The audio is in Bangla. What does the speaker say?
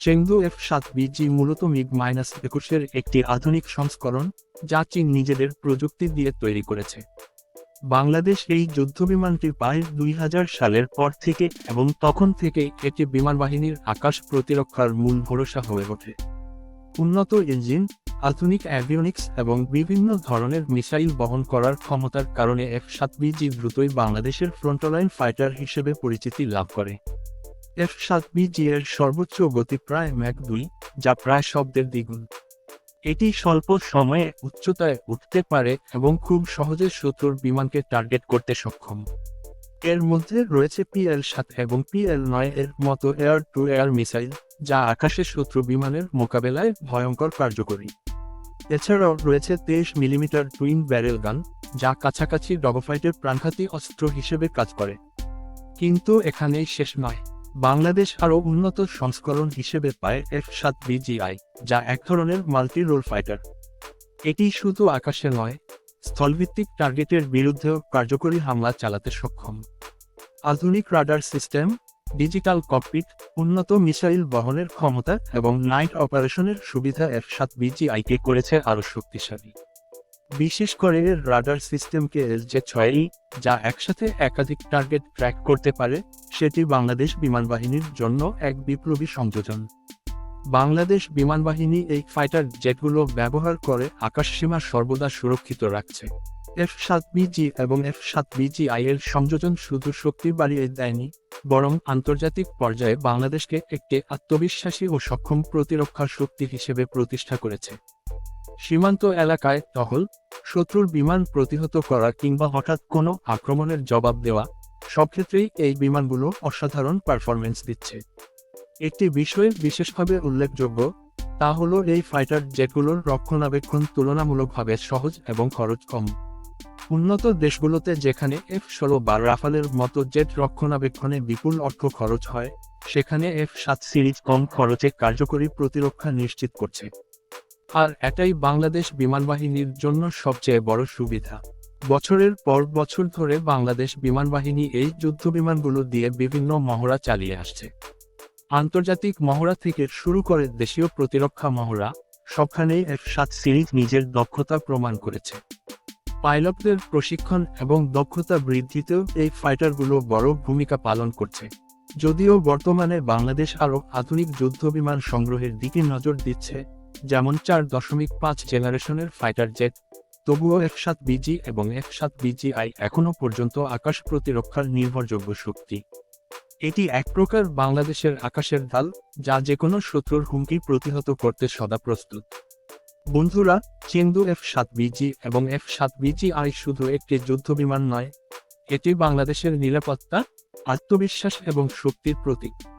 চেংদু এফ সাত বিজি মূলত মিগ মাইনাস একুশের একটি আধুনিক সংস্করণ, যা চীন নিজেদের প্রযুক্তি দিয়ে তৈরি করেছে। বাংলাদেশ এই যুদ্ধবিমানটি প্রায় দুই হাজার সালের পর থেকে এবং তখন থেকে এটি বিমান বাহিনীর আকাশ প্রতিরক্ষার মূল ভরসা হয়ে ওঠে। উন্নত ইঞ্জিন, আধুনিক অ্যাভিওনিক্স এবং বিভিন্ন ধরনের মিসাইল বহন করার ক্ষমতার কারণে এফ সাত বিজি দ্রুতই বাংলাদেশের ফ্রন্টলাইন ফাইটার হিসেবে পরিচিতি লাভ করে। এফ সাত বিজি এর সর্বোচ্চ গতি প্রায় ম্যাক দুই, যা প্রায় শব্দের দ্বিগুণ। এটি স্বল্প সময়ে উচ্চতায় উঠতে পারে এবং খুব সহজে শত্রুর বিমানকে টার্গেট করতে সক্ষম। এর মধ্যে রয়েছে পিএল সাত এবং পিএল নয় এর মতো এয়ার টু এয়ার মিসাইল, যা আকাশে শত্রু বিমানের মোকাবেলায় ভয়ঙ্কর কার্যকরী। এছাড়াও রয়েছে তেইশ মিলিমিটার টুইন ব্যারেল গান, যা কাছাকাছি ডগফাইটের প্রাণঘাতী অস্ত্র হিসেবে কাজ করে। কিন্তু এখানেই শেষ নয়। বাংলাদেশ আরও উন্নত সংস্করণ হিসেবে পায় এফ সাত বিজিআই যা এক ধরনের মাল্টি রোল ফাইটার এটি শুধু আকাশে নয়, স্থলভিত্তিক টার্গেটের বিরুদ্ধেও কার্যকরী হামলা চালাতে সক্ষম। আধুনিক রাডার সিস্টেম ডিজিটাল ককপিট উন্নত মিসাইল বহনের ক্ষমতা এবং নাইট অপারেশনের সুবিধা এফ সাত বিজিআইকে করেছে আরও শক্তিশালী। বিশেষ করে রাডার সিস্টেমকে যে ছয়ই যা একসাথে একাধিক টার্গেট ট্র্যাক করতে পারে, সেটি বাংলাদেশ বিমান বাহিনীর জন্য এক বিপ্লবী সংযোজন। বাংলাদেশ বিমান বাহিনী এই ফাইটার জেটগুলো ব্যবহার করে আকাশসীমা সর্বদা সুরক্ষিত রাখছে। এফ সাত বিজি এবং এফ সাত বিজি এর সংযোজন শুধু শক্তি বাড়িয়ে দেয়নি, বরং আন্তর্জাতিক পর্যায়ে বাংলাদেশকে একটি আত্মবিশ্বাসী ও সক্ষম প্রতিরক্ষা শক্তি হিসেবে প্রতিষ্ঠা করেছে। সীমান্ত এলাকায় টহল, শত্রুর বিমান প্রতিহত করা কিংবা হঠাৎ কোনো আক্রমণের জবাব দেওয়া, সব ক্ষেত্রেই এই বিমানগুলো অসাধারণ পারফরমেন্স দিচ্ছে। একটি বিষয় বিশেষভাবে উল্লেখযোগ্য, তা হল এই ফাইটার জেটগুলোর রক্ষণাবেক্ষণ তুলনামূলকভাবে সহজ এবং খরচ কম। উন্নত দেশগুলোতে যেখানে এফ ষোলো বা রাফালের মতো জেট রক্ষণাবেক্ষণে বিপুল অর্থ খরচ হয়, সেখানে এফ সাত সিরিজ কম খরচে কার্যকরী প্রতিরক্ষা নিশ্চিত করছে। আর এটাই বাংলাদেশ বিমান বাহিনীর জন্য সবচেয়ে বড় সুবিধা। বছরের পর বছর ধরে বাংলাদেশ বিমান বাহিনী এই যুদ্ধ বিমানগুলো দিয়ে বিভিন্ন মহড়া চালিয়ে আসছে। আন্তর্জাতিক মহড়া থেকে শুরু করে দেশীয় প্রতিরক্ষা মহড়া, সবখানেই এফ সাত সিরিজ নিজের দক্ষতা প্রমাণ করেছে। পাইলটদের প্রশিক্ষণ এবং দক্ষতা বৃদ্ধিতেও এই ফাইটারগুলো বড় ভূমিকা পালন করছে। যদিও বর্তমানে বাংলাদেশ আরও আধুনিক যুদ্ধবিমান সংগ্রহের দিকে নজর দিচ্ছে যেমন চার দশমিক পাঁচ জেনারেশনের ফাইটার জেট, তবুও এফ সাত বিজি এবং এফ সাত বিজিআই এখনও পর্যন্ত আকাশ প্রতিরক্ষার নির্ভরযোগ্য শক্তি। এটি এক প্রকার বাংলাদেশের আকাশের ঢাল, যা যে কোনো শত্রুর হুমকি প্রতিহত করতে সদা প্রস্তুত। বন্ধুরা চেন্দু এফ সাত বিজি এবং এফ সাত বিজিআই শুধু একটি যুদ্ধবিমান নয়, এটি বাংলাদেশের নিরাপত্তা, আত্মবিশ্বাস এবং শক্তির প্রতীক।